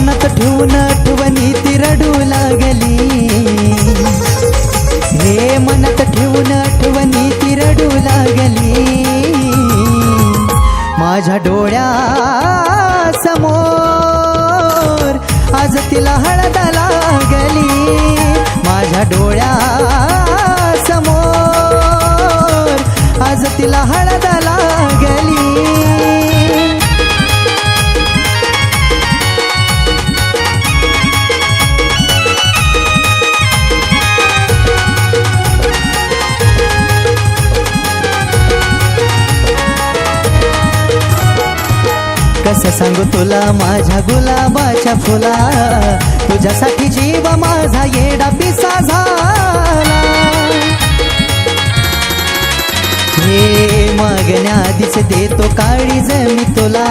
मनात ठेवून आठवणी ती रडू लागली. हे मनात ठेवून आठवणी ती रडू लागली. माझ्या डोळ्या समोर आज तिला हळद लागली. माझ्या डोळ्या कसं सांगू तुला? माझ्या गुलाबाच्या फुला तुझ्यासाठी जीव माझा येडा पिसा झाला. हे मागण्या आधीच देतो काळी मी तुला.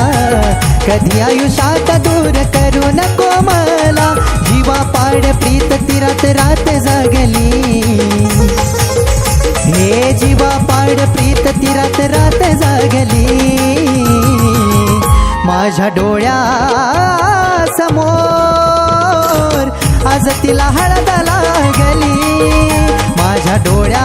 कधी आयुष्यात दूर करू नको मला. जीवा पाड प्रीत तिरात रात जागली. माझ्या डोळ्या समोर आज तिला हळद लागली माझ्या डोळ्या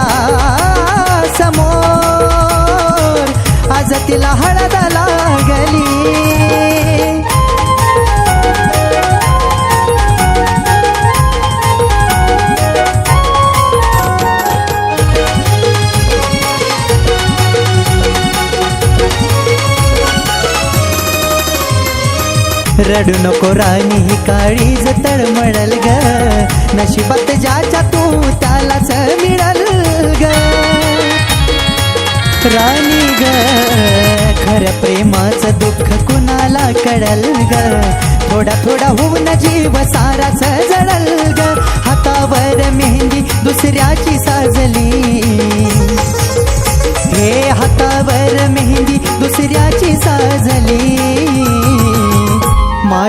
रडू नको राणी ही काळीज तळमळल ग. नशिबात ज्याच्या तू त्यालाच मिळाल ग. राणी ग खरं प्रेमाचं दुःख कुणाला कळल ग? थोडा थोडा होऊन जीव साराच जळल ग.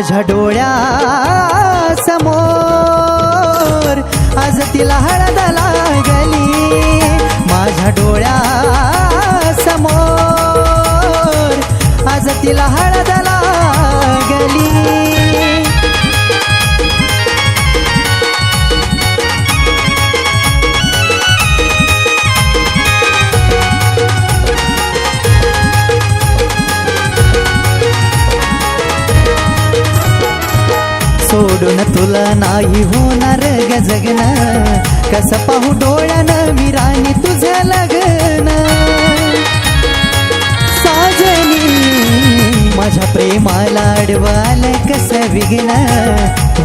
माझ्या डोळ्या समोर आज तिला हळद लागली माझ्या डोळ्या समोर आज तिला हळद लागली. सोडून तुला नाही होणार ग जगन कसं पाहू डोळ्यानं विराणी तुझं लग्न. साजनी माझ्या प्रेमाला अडवाल कसं विघ्न.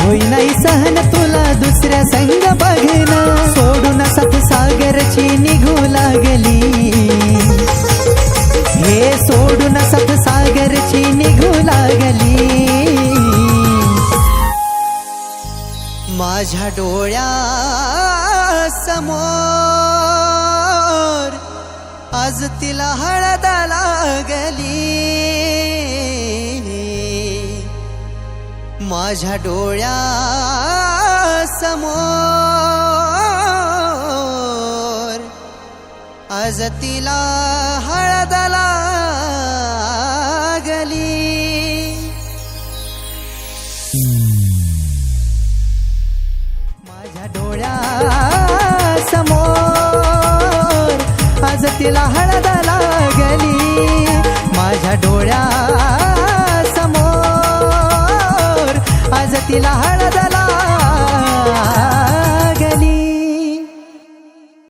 होई नाही सहन तुला दुसऱ्या संग बघन. सोडून सत सागरची निघू लागली. माझ्या डोळ्या समोर आज तिला हळद लागली. माझ्या डोळ्या समोर आज तिला तिला हळद लागली. माझ्या डोळ्या